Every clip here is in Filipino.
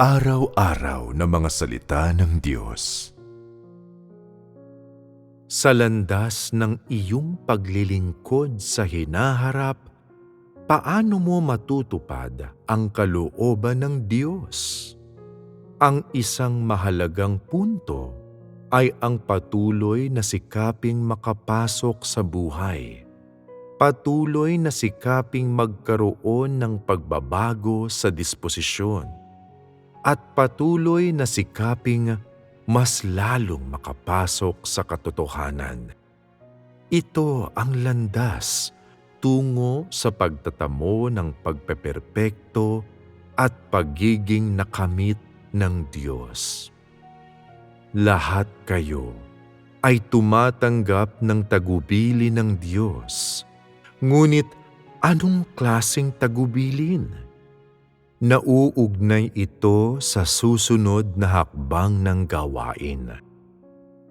Pang-araw-araw na mga salita ng Diyos. Sa landas ng iyong paglilingkod sa hinaharap, paano mo matutupad ang kalooban ng Diyos? Ang isang mahalagang punto ay ang patuloy na sikaping makapasok sa buhay. Patuloy na sikaping magkaroon ng pagbabago sa disposisyon at patuloy na sikaping mas lalong makapasok sa katotohanan. Ito ang landas tungo sa pagtatamo ng pagpeperpekto at pagiging nakamit ng Diyos. Lahat kayo ay tumatanggap ng tagubili ng Diyos. Ngunit anong klasing tagubilin? Nauugnay ito sa susunod na hakbang ng gawain.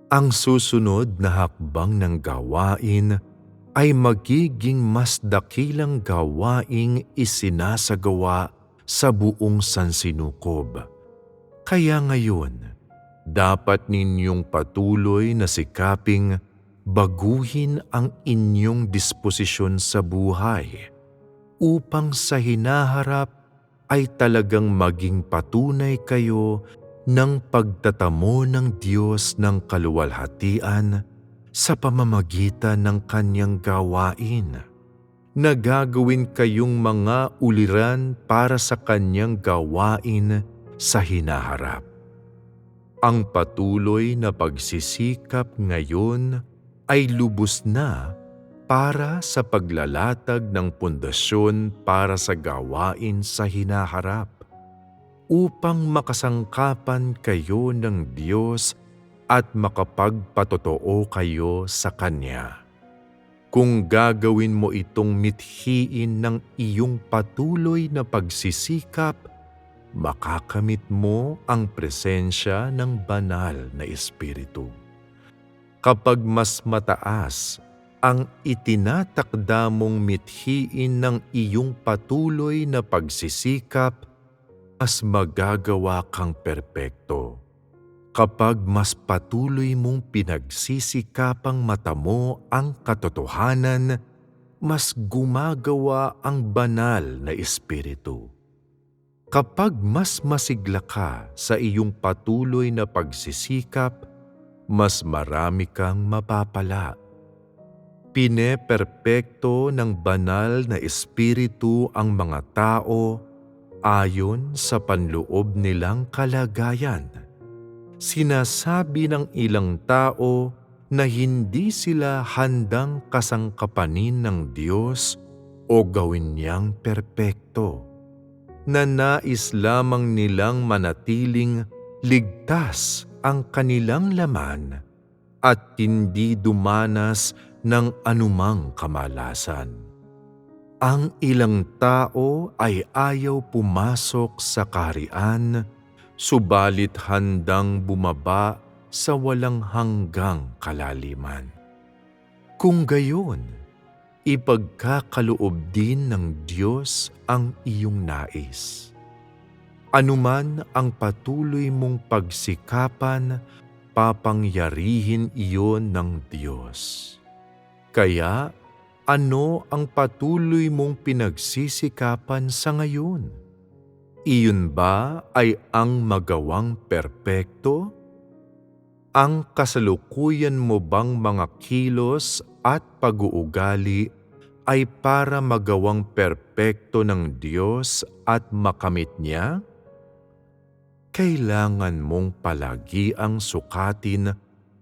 Ang susunod na hakbang ng gawain ay magiging mas dakilang gawaing isinasagawa sa buong sansinukob. Kaya ngayon, dapat ninyong patuloy na sikaping baguhin ang inyong disposisyon sa buhay upang sa hinaharap ay talagang maging patunay kayo ng pagtatamo ng Diyos ng kaluwalhatian sa pamamagitan ng kanyang gawain. Nagagawin kayong mga uliran para sa kanyang gawain sa hinaharap. Ang patuloy na pagsisikap ngayon ay lubos na para sa paglalatag ng pundasyon para sa gawain sa hinaharap upang makasangkapan kayo ng Diyos at makapagpatotoo kayo sa Kanya. Kung gagawin mo itong mithiin ng iyong patuloy na pagsisikap, makakamit mo ang presensya ng banal na Espiritu. Kapag mas mataas ang itinatakda mong mithiin ng iyong patuloy na pagsisikap, mas magagawa kang perpekto. Kapag mas patuloy mong pinagsisikapang matamo ang katotohanan, mas gumagawa ang banal na espiritu. Kapag mas masigla ka sa iyong patuloy na pagsisikap, mas marami kang mapapala Pineperpekto ng banal na espiritu ang mga tao ayon sa panloob nilang kalagayan. Sinasabi ng ilang tao na hindi sila handang kasangkapanin ng Diyos o gawin niyang perpekto, na nais lamang nilang manatiling ligtas ang kanilang laman at hindi dumanas ng anumang kamalasan. Ang ilang tao ay ayaw pumasok sa kaharian, subalit handang bumaba sa walang hanggang kalaliman. Kung gayon, ipagkakaloob din ng Diyos ang iyong nais. Anuman ang patuloy mong pagsikapan, papangyarihin iyon ng Diyos. Kaya ano ang patuloy mong pinagsisikapan sa ngayon? Iyon ba ay ang magawang perpekto? Ang kasalukuyan mo bang mga kilos at pag-uugali ay para magawang perpekto ng Diyos at makamit niya? Kailangan mong palagi ang sukatin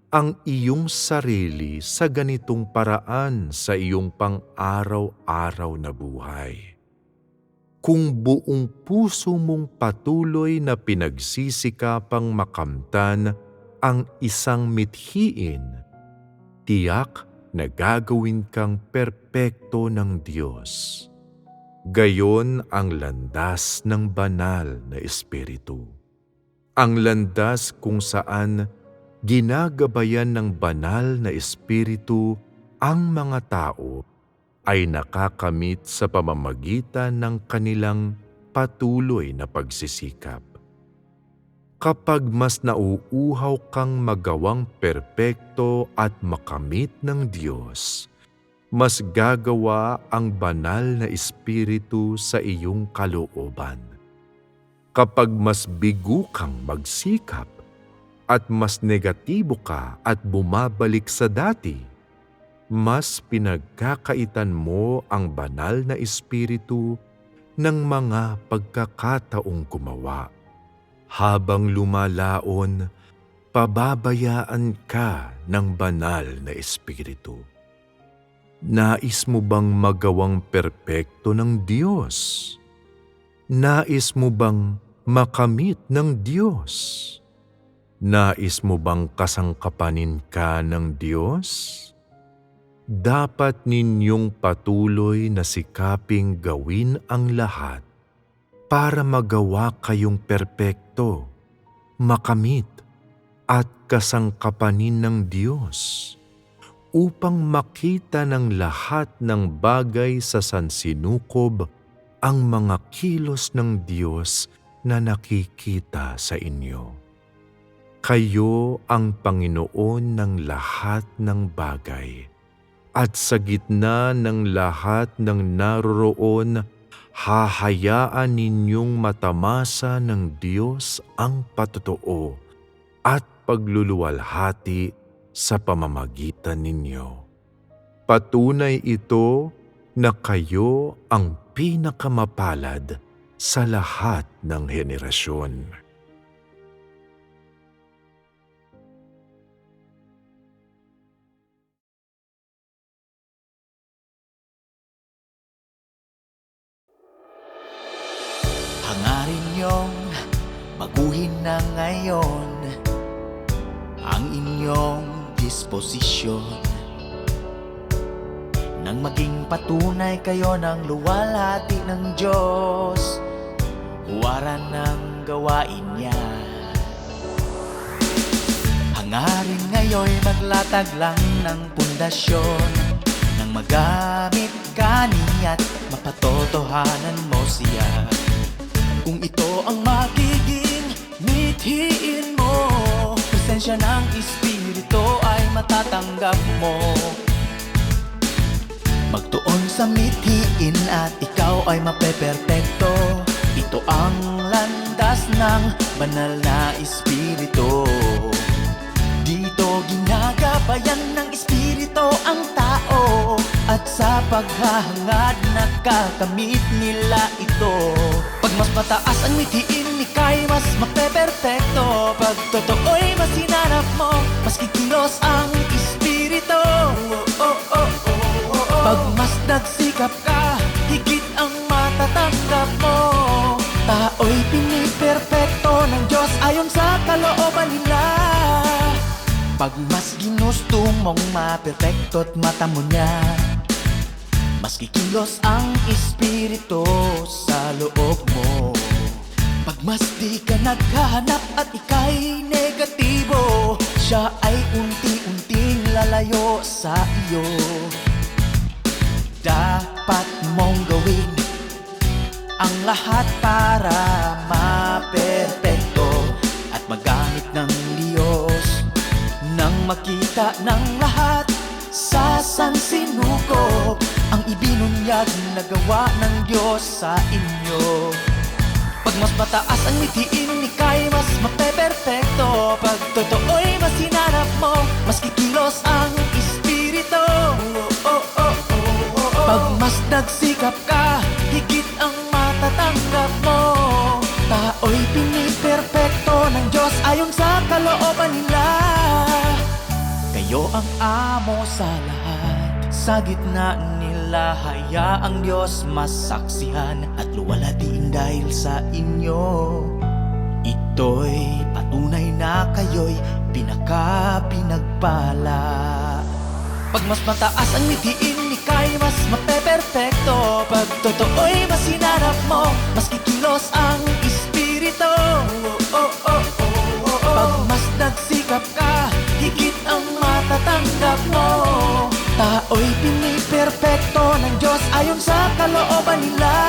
ang iyong sarili sa ganitong paraan sa iyong pang-araw-araw na buhay. Kung buong puso mong patuloy na pinagsisikapang makamtan ang isang mithiin, tiyak na gagawin kang perpekto ng Diyos. Gayon ang landas ng banal na Espiritu. Ang landas kung saan ginagabayan ng banal na espiritu ang mga tao ay nakakamit sa pamamagitan ng kanilang patuloy na pagsisikap. Kapag mas nauuhaw kang magawang perpekto at makamit ng Diyos, mas gagawa ang banal na Espiritu sa iyong kalooban. Kapag mas bigo kang magsikap at mas negatibo ka at bumabalik sa dati, mas pinagkakaitan mo ang banal na Espiritu ng mga pagkakataong gumawa. Habang lumalaon, pababayaan ka ng banal na Espiritu. Nais mo bang magawang perpekto ng Diyos? Nais mo bang makamit ng Diyos? Nais mo bang kasangkapanin ka ng Diyos? Dapat ninyong patuloy na sikaping gawin ang lahat para magawa kayong perpekto, makamit, at kasangkapanin ng Diyos upang makita ng lahat ng bagay sa sansinukob ang mga kilos ng Diyos na nakikita sa inyo. Kayo ang Panginoon ng lahat ng bagay at sa gitna ng lahat ng naroroon hahayaan ninyong matamasa ng Diyos ang patotoo at pagluluwalhati sa pamamagitan ninyo. Patunay ito na kayo ang pinakamapalad sa lahat ng henerasyon. Niyong baguhin na ngayon ang inyong disposisyon. Nang maging patunay kayo ng luwalhati ng Diyos Huwaran ng gawain niya. Hangarin ngayon maglatag lang ng pundasyon. Nang magamit ka niya't mapatotohanan mo siya kung ito ang magiging mithiin mo Presensya ng Espiritu ay matatanggap mo. Magtuon sa mithiin at ikaw ay mapeperpekto. Ito ang landas ng banal na Espiritu. Dito ginagabayan ng Espiritu ang tao At sa paghahangad nakakamit nila ito Pag mas mataas ang mithiin ika'y mas mapeperfecto Pag totoo'y mas hinanap mo Mas kikilos ang Espiritu. Oh, oh, oh, oh. Pag mas nagsikap ka Higit ang matatanggap mo. Tao'y piniperfecto ng Diyos Ayon sa kalooban nila. Pag mas ginusto mong maperfecto't mata mo niya Mas kikilos ang espiritu sa loob mo. Pag mas di ka naghahanap at ika'y negatibo Siya ay unti-unting lalayo sa iyo. Dapat mong gawin ang lahat para maperfecto At magamit ng Diyos nang makita ng lahat sa sansinukob ibinunyag na gawa ng Diyos sa inyo. Pag mas mataas ang mithiin, ika'y mas mapeperfecto Pag totoo'y mas hinanap mo, mas kikilos ang oh. Pag mas nagsikap ka, higit ang matatanggap mo. Tao'y piniperfecto ng Diyos ayon sa kalooban nila. Kayo ang amo sa lahat. Sa gitna nila hayaang Diyos masaksihan At luwalhatiin dahil sa inyo. Ito'y patunay na kayo'y pinaka-pinagpala. Pag mas mataas ang mithiin, ika'y mas mapeperfecto Pag totoo'y mas hinanap mo, mas kikilos ang Espiritu. Oh, oh, oh, oh, oh, oh. Pag mas nagsikap ka, higit ang matatanggap mo. Tao'y piniperfecto sa kalooban nila